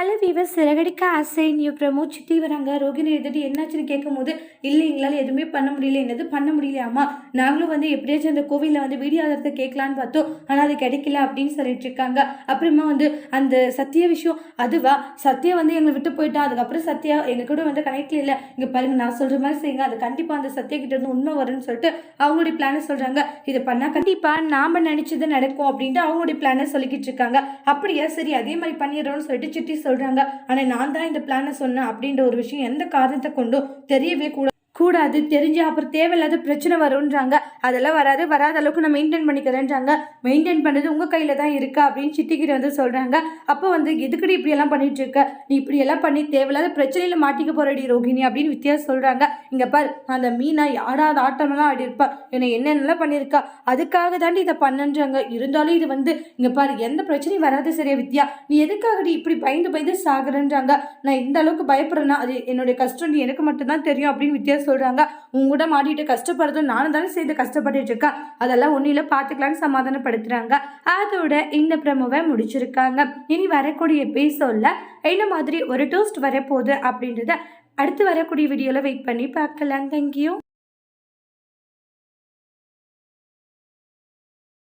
Hello viewer Siragadikka ஆசை new promo சித்தி வராங்க. ரோகிணி எழுதிட்டு என்னாச்சுன்னு கேட்கும்போது இல்லை எங்களால் எதுவுமே பண்ண முடியல. என்னது பண்ண முடியலையாமா? நாங்களும் வந்து எப்படியாச்சும் அந்த கோவிலில் வந்து வீடியோ ஆதாரத்தை கேட்கலான்னு பார்த்தோம். ஆனால் அது கிடைக்கல அப்படின்னு சொல்லிட்டு இருக்காங்க. அப்புறமா வந்து அந்த சத்திய விஷயம் அதுவா? சத்யா வந்து எங்களை விட்டு போயிட்டா. அதுக்கப்புறம் சத்யா எங்க கூட வந்து கனெக்ட்ல இல்லை. இங்கே பாருங்க நான் சொல்கிற மாதிரி செய்யுங்க. அது கண்டிப்பாக அந்த சத்யா கிட்ட இருந்து உண்மை வரும்னு சொல்லிட்டு அவங்களுடைய பிளானை சொல்கிறாங்க இதை பண்ணால் கண்டிப்பாக நாம் நினச்சது நடக்கும் அப்படின்ட்டு அவங்களுடைய பிளானை சொல்லிக்கிட்டு இருக்காங்க. அப்படியா? சரி அதே மாதிரி பண்ணிடுறோம்னு சொல்லிட்டு சிட்டி சொல்கிறாங்க ஆனால் நான் தான் இந்த பிளானை சொன்னேன் அப்படின்ற ஒரு விஷயம் எந்த காரணத்தை கொண்டும் தெரியவே கூட கூடாது தெரிஞ்சு அப்புறம் தேவையில்லாத பிரச்சனை வரும்ன்றாங்க. அதெல்லாம் வராது வராத அளவுக்கு நான் மெயின்டைன் பண்ணிக்கிறேன்றாங்க. மெயின்டைன் பண்ணுறது உங்கள் கையில் தான் இருக்கா அப்படின்னு சிட்டிகிரி வந்து சொல்கிறாங்க அப்போ வந்து எதுக்கடி இப்படியெல்லாம் பண்ணிட்டு இருக்க நீ இப்படியெல்லாம் பண்ணி தேவையில்லாத பிரச்சனையில் மாட்டிக்க போறடி ரோகிணி அப்படின்னு வித்தியாசம் சொல்கிறாங்க இங்கே பார் அந்த மீனா ஆடாத ஆட்டமெல்லாம் ஆடி இருப்பா. என்னை என்னென்னலாம் பண்ணியிருக்கா? அதுக்காக தாண்டி இதை பண்ணுன்றாங்க. இருந்தாலும் இது வந்து இங்கே பாரு எந்த பிரச்சனையும் வராது சரியா வித்யா? நீ எதுக்காகடி இப்படி பயந்து பயந்து சாகுறன்றாங்க? நான் இந்த அளவுக்கு பயப்படுறேன்னா அது என்னுடைய கஷ்டம் நீ எனக்கு மட்டும்தான் தெரியும் அப்படின்னு வித்தியாசம் சொல்கிறாங்க உங்க கூட மாட்டிட்டு கஷ்டப்படுறதும் நானும் தானே சேர்ந்து கஷ்டப்பட்டுட்டு இருக்கேன். அதெல்லாம் ஒன்றும் இல்லை பார்த்துக்கலான்னு சமாதானப்படுத்துகிறாங்க அதோட இந்த பிரமவை முடிச்சிருக்காங்க. இனி வரக்கூடிய எபிசோடில் என்ன மாதிரி ஒரு டோஸ்ட் வரப்போகுது அப்படின்றத அடுத்து வரக்கூடிய வீடியோவில் வெயிட் பண்ணி பார்க்கலாம். தேங்க்யூ